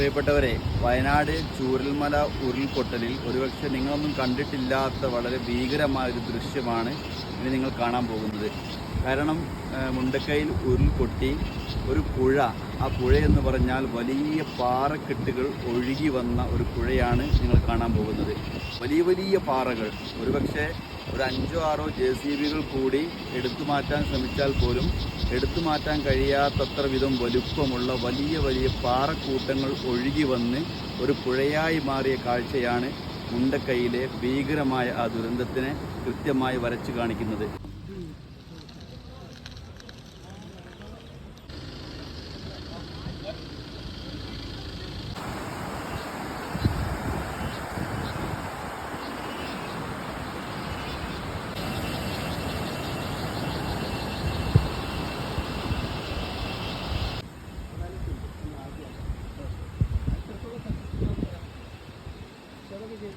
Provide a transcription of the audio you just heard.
പ്രിയപ്പെട്ടവരെ വയനാട് ചൂരൽമല ഉരുൾപൊട്ടലിൽ ഒരുപക്ഷെ നിങ്ങളൊന്നും കണ്ടിട്ടില്ലാത്ത വളരെ ഭീകരമായ ഒരു ദൃശ്യമാണ് ഇനി നിങ്ങൾ കാണാൻ പോകുന്നത്. കാരണം മുണ്ടക്കയിൽ ഉരുൾപൊട്ടി ഒരു പുഴ. ആ പുഴ എന്ന് പറഞ്ഞാൽ വലിയ പാറക്കെട്ടുകൾ ഒഴുകി വന്ന ഒരു പുഴയാണ് നിങ്ങൾ കാണാൻ പോകുന്നത്. വലിയ വലിയ പാറകൾ. ഒരുപക്ഷെ ഒരു അഞ്ചോ ആറോ ജെ സി ബികൾ കൂടി എടുത്തു മാറ്റാൻ ശ്രമിച്ചാൽ പോലും എടുത്തു മാറ്റാൻ കഴിയാത്തത്ര വിധം വലുപ്പമുള്ള വലിയ വലിയ പാറക്കൂട്ടങ്ങൾ ഒഴുകി വന്ന് ഒരു പുഴയായി മാറിയ കാഴ്ചയാണ് മുണ്ടക്കൈയിലെ ഭീകരമായ ആ ദുരന്തത്തിനെ കൃത്യമായി വരച്ചു കാണിക്കുന്നത്. 여기 이제